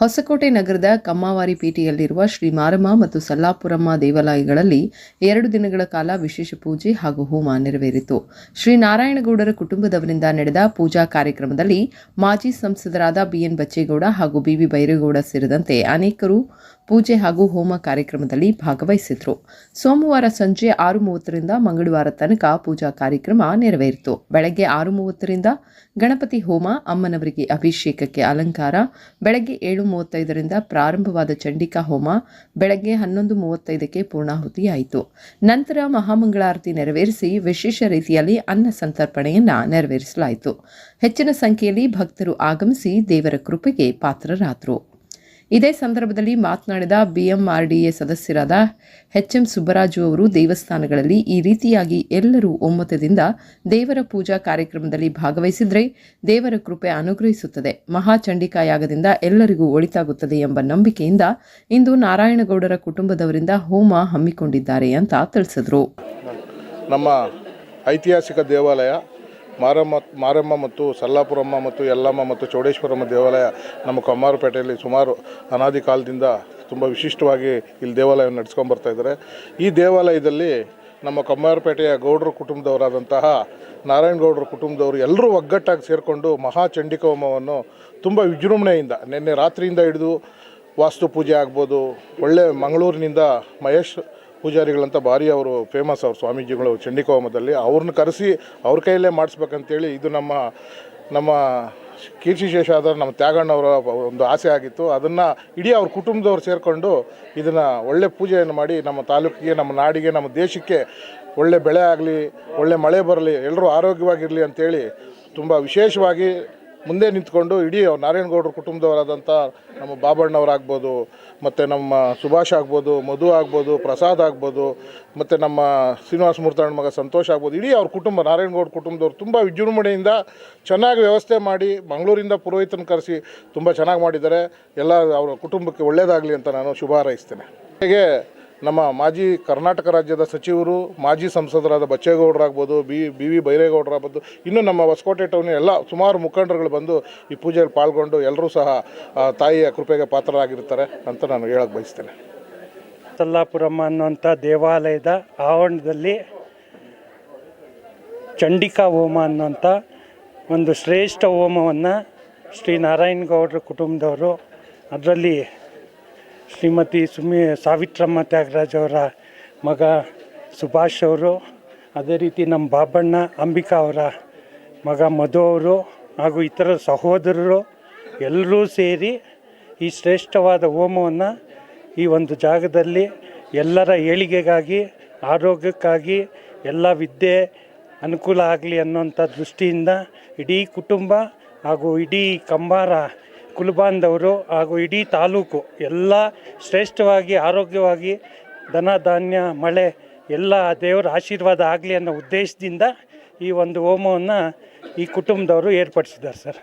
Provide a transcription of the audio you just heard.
ಹೊಸಕೋಟೆ ನಗರದ ಕಮ್ಮಾವಾರಿ ಪೇಟೆಯಲ್ಲಿರುವ ಶ್ರೀ ಮಾರಮ್ಮ ಮತ್ತು ಸಲ್ಲಾಪುರಮ್ಮ ದೇವಾಲಯಗಳಲ್ಲಿ ಎರಡು ದಿನಗಳ ಕಾಲ ವಿಶೇಷ ಪೂಜೆ ಹಾಗೂ ಹೋಮ ನೆರವೇರಿತು. ಶ್ರೀ ನಾರಾಯಣಗೌಡರ ಕುಟುಂಬದವರಿಂದ ನಡೆದ ಪೂಜಾ ಕಾರ್ಯಕ್ರಮದಲ್ಲಿ ಮಾಜಿ ಸಂಸದರಾದ ಬಿಎನ್ ಬಚ್ಚೇಗೌಡ ಹಾಗೂ ಬಿವಿ ಬೈರೇಗೌಡ ಸೇರಿದಂತೆ ಅನೇಕರು ಪೂಜೆ ಹಾಗೂ ಹೋಮ ಕಾರ್ಯಕ್ರಮದಲ್ಲಿ ಭಾಗವಹಿಸಿದ್ರು. ಸೋಮವಾರ ಸಂಜೆ ಆರು ಮೂವತ್ತರಿಂದ ಮಂಗಳವಾರ ತನಕ ಪೂಜಾ ಕಾರ್ಯಕ್ರಮ ನೆರವೇರಿತು. ಬೆಳಗ್ಗೆ ಆರು ಮೂವತ್ತರಿಂದ ಗಣಪತಿ ಹೋಮ, ಅಮ್ಮನವರಿಗೆ ಅಭಿಷೇಕಕ್ಕೆ ಅಲಂಕಾರ, ಬೆಳಗ್ಗೆ ಏಳು ಮೂವತ್ತೈದರಿಂದ ಪ್ರಾರಂಭವಾದ ಚಂಡಿಕಾ ಹೋಮ, ಬೆಳಗ್ಗೆ ಹನ್ನೊಂದು ಮೂವತ್ತೈದಕ್ಕೆ ಪೂರ್ಣಾಹುತಿಯಾಯಿತು. ನಂತರ ಮಹಾಮಂಗಳಾರತಿ ನೆರವೇರಿಸಿ ವಿಶೇಷ ರೀತಿಯಲ್ಲಿ ಅನ್ನ ಸಂತರ್ಪಣೆಯನ್ನು ನೆರವೇರಿಸಲಾಯಿತು. ಹೆಚ್ಚಿನ ಸಂಖ್ಯೆಯಲ್ಲಿ ಭಕ್ತರು ಆಗಮಿಸಿ ದೇವರ ಕೃಪೆಗೆ ಪಾತ್ರರಾದರು. ಇದೇ ಸಂದರ್ಭದಲ್ಲಿ ಮಾತನಾಡಿದ ಬಿಎಂಆರ್ಡಿಎ ಸದಸ್ಯರಾದ ಎಚ್ಎಂ ಸುಬ್ಬರಾಜು ಅವರು ದೇವಸ್ಥಾನಗಳಲ್ಲಿ ಈ ರೀತಿಯಾಗಿ ಎಲ್ಲರೂ ಒಮ್ಮತದಿಂದ ದೇವರ ಪೂಜಾ ಕಾರ್ಯಕ್ರಮದಲ್ಲಿ ಭಾಗವಹಿಸಿದರೆ ದೇವರ ಕೃಪೆ ಅನುಗ್ರಹಿಸುತ್ತದೆ. ಮಹಾಚಂಡಿಕಾಯಾಗದಿಂದ ಎಲ್ಲರಿಗೂ ಒಳಿತಾಗುತ್ತದೆ ಎಂಬ ನಂಬಿಕೆಯಿಂದ ಇಂದು ನಾರಾಯಣಗೌಡರ ಕುಟುಂಬದವರಿಂದ ಹೋಮ ಹಮ್ಮಿಕೊಂಡಿದ್ದಾರೆ ಅಂತ ತಿಳಿಸಿದರು. ನಮ್ಮ ಐತಿಹಾಸಿಕ ದೇವಾಲಯ ಮಾರಮ್ಮ ಮಾರಮ್ಮ ಮತ್ತು ಸಲ್ಲಾಪುರಮ್ಮ ಮತ್ತು ಯಲ್ಲಮ್ಮ ಮತ್ತು ಚೌಡೇಶ್ವರಮ್ಮ ದೇವಾಲಯ ನಮ್ಮ ಕಮ್ಮಾರುಪೇಟೆಯಲ್ಲಿ ಸುಮಾರು ಅನಾದಿ ಕಾಲದಿಂದ ತುಂಬ ವಿಶಿಷ್ಟವಾಗಿ ಇಲ್ಲಿ ದೇವಾಲಯ ನಡೆಸ್ಕೊಂಡು ಬರ್ತಾ ಇದ್ದಾರೆ. ಈ ದೇವಾಲಯದಲ್ಲಿ ನಮ್ಮ ಕಮ್ಮಾರುಪೇಟೆಯ ಗೌಡರ ಕುಟುಂಬದವರಾದಂತಹ ನಾರಾಯಣಗೌಡರ ಕುಟುಂಬದವರು ಎಲ್ಲರೂ ಒಗ್ಗಟ್ಟಾಗಿ ಸೇರಿಕೊಂಡು ಮಹಾಚಂಡಿಕೋಮವನ್ನು ತುಂಬ ವಿಜೃಂಭಣೆಯಿಂದ ನಿನ್ನೆ ರಾತ್ರಿಯಿಂದ ಹಿಡಿದು ವಾಸ್ತು ಪೂಜೆ ಆಗ್ಬೋದು, ಒಳ್ಳೆ ಮಂಗಳೂರಿನಿಂದ ಮಹೇಶ್ ಪೂಜಾರಿಗಳಂತ ಭಾರಿ ಅವರು ಫೇಮಸ್ ಅವ್ರು ಸ್ವಾಮೀಜಿಗಳು ಚಂಡಿಕೋಮದಲ್ಲಿ. ಅವ್ರನ್ನ ಕರೆಸಿ ಅವ್ರ ಕೈಯಲ್ಲೇ ಮಾಡಿಸ್ಬೇಕಂತೇಳಿ ಇದು ನಮ್ಮ ನಮ್ಮ ಕೀರ್ತಿಶೇಷ ಆದ ನಮ್ಮ ತ್ಯಾಗಣ್ಣವರ ಒಂದು ಆಸೆ ಆಗಿತ್ತು. ಅದನ್ನು ಇಡೀ ಅವ್ರ ಕುಟುಂಬದವ್ರು ಸೇರಿಕೊಂಡು ಇದನ್ನು ಒಳ್ಳೆ ಪೂಜೆಯನ್ನು ಮಾಡಿ ನಮ್ಮ ತಾಲೂಕಿಗೆ, ನಮ್ಮ ನಾಡಿಗೆ, ನಮ್ಮ ದೇಶಕ್ಕೆ ಒಳ್ಳೆ ಬೆಳೆ ಆಗಲಿ, ಒಳ್ಳೆ ಮಳೆ ಬರಲಿ ಎಲ್ಲರೂ ಆರೋಗ್ಯವಾಗಿರಲಿ ಅಂತೇಳಿ ತುಂಬ ವಿಶೇಷವಾಗಿ ಮುಂದೆ ನಿಂತ್ಕೊಂಡು ಇಡೀ ನಾರಾಯಣಗೌಡರ ಕುಟುಂಬದವರಾದಂಥ ನಮ್ಮ ಬಾಬಣ್ಣವರಾಗ್ಬೋದು, ಮತ್ತು ನಮ್ಮ ಸುಭಾಷ್ ಆಗ್ಬೋದು, ಮಧು ಆಗ್ಬೋದು, ಪ್ರಸಾದ್ ಆಗ್ಬೋದು, ಮತ್ತು ನಮ್ಮ ಶ್ರೀನಿವಾಸ ಮೂರ್ತಣ್ಣ ಮಗ ಸಂತೋಷ್ ಆಗ್ಬೋದು, ಇಡೀ ಅವ್ರ ಕುಟುಂಬ ನಾರಾಯಣಗೌಡ ಕುಟುಂಬದವ್ರು ತುಂಬ ವಿಜೃಂಭಣೆಯಿಂದ ಚೆನ್ನಾಗಿ ವ್ಯವಸ್ಥೆ ಮಾಡಿ ಮಂಗಳೂರಿಂದ ಪುರೋಹಿತನ ಕರೆಸಿ ತುಂಬ ಚೆನ್ನಾಗಿ ಮಾಡಿದ್ದಾರೆ. ಎಲ್ಲ ಅವರ ಕುಟುಂಬಕ್ಕೆ ಒಳ್ಳೆಯದಾಗಲಿ ಅಂತ ನಾನು ಶುಭ ಹಾರೈಸ್ತೇನೆ. ಹಾಗೆ ನಮ್ಮ ಮಾಜಿ ಕರ್ನಾಟಕ ರಾಜ್ಯದ ಸಚಿವರು, ಮಾಜಿ ಸಂಸದರಾದ ಬಚ್ಚೇಗೌಡರಾಗ್ಬೋದು, ಬಿ ಬಿ ವಿ ಬೈರೇಗೌಡರಾಗ್ಬೋದು, ಇನ್ನು ನಮ್ಮ ಹೊಸಕೋಟೆ ಟೌನ್ ಎಲ್ಲ ಸುಮಾರು ಮುಖಂಡರುಗಳು ಬಂದು ಈ ಪೂಜೆಯಲ್ಲಿ ಪಾಲ್ಗೊಂಡು ಎಲ್ಲರೂ ಸಹ ತಾಯಿಯ ಕೃಪೆಗೆ ಪಾತ್ರರಾಗಿರ್ತಾರೆ ಅಂತ ನಾನು ಹೇಳಕ್ಕೆ ಬಯಸ್ತೇನೆ. ಸಲ್ಲಾಪುರಮ್ಮ ಅನ್ನುವಂಥ ದೇವಾಲಯದ ಆವರಣದಲ್ಲಿ ಚಂಡಿಕಾ ಹೋಮ ಅನ್ನುವಂಥ ಒಂದು ಶ್ರೇಷ್ಠ ಹೋಮವನ್ನು ಶ್ರೀ ನಾರಾಯಣಗೌಡರ ಕುಟುಂಬದವರು ಅದರಲ್ಲಿ ಶ್ರೀಮತಿ ಸುಮಿ ಸಾವಿತ್ರಮ್ಮ ತ್ಯಾಗರಾಜ್ ಅವರ ಮಗ ಸುಭಾಷ್ ಅವರು, ಅದೇ ರೀತಿ ನಮ್ಮ ಬಾಬಣ್ಣ ಅಂಬಿಕಾ ಅವರ ಮಗ ಮಧು ಅವರು ಹಾಗೂ ಇತರ ಸಹೋದರರು ಎಲ್ಲರೂ ಸೇರಿ ಈ ಶ್ರೇಷ್ಠವಾದ ಹೋಮವನ್ನು ಈ ಒಂದು ಜಾಗದಲ್ಲಿ ಎಲ್ಲರ ಏಳಿಗೆಗಾಗಿ, ಆರೋಗ್ಯಕ್ಕಾಗಿ, ಎಲ್ಲ ವಿದ್ಯೆ ಅನುಕೂಲ ಆಗಲಿ ಅನ್ನೋಂಥ ದೃಷ್ಟಿಯಿಂದ ಇಡೀ ಕುಟುಂಬ ಹಾಗೂ ಇಡೀ ಕಂಬಾರ ಕುಲಬಾಂಧವರು ಹಾಗೂ ಇಡೀ ತಾಲೂಕು ಎಲ್ಲ ಶ್ರೇಷ್ಠವಾಗಿ, ಆರೋಗ್ಯವಾಗಿ, ಧನ, ಧಾನ್ಯ, ಮಳೆ ಎಲ್ಲ ದೇವರ ಆಶೀರ್ವಾದ ಆಗಲಿ ಅನ್ನೋ ಉದ್ದೇಶದಿಂದ ಈ ಒಂದು ಹೋಮವನ್ನು ಈ ಕುಟುಂಬದವರು ಏರ್ಪಡಿಸಿದ್ದಾರೆ ಸರ್.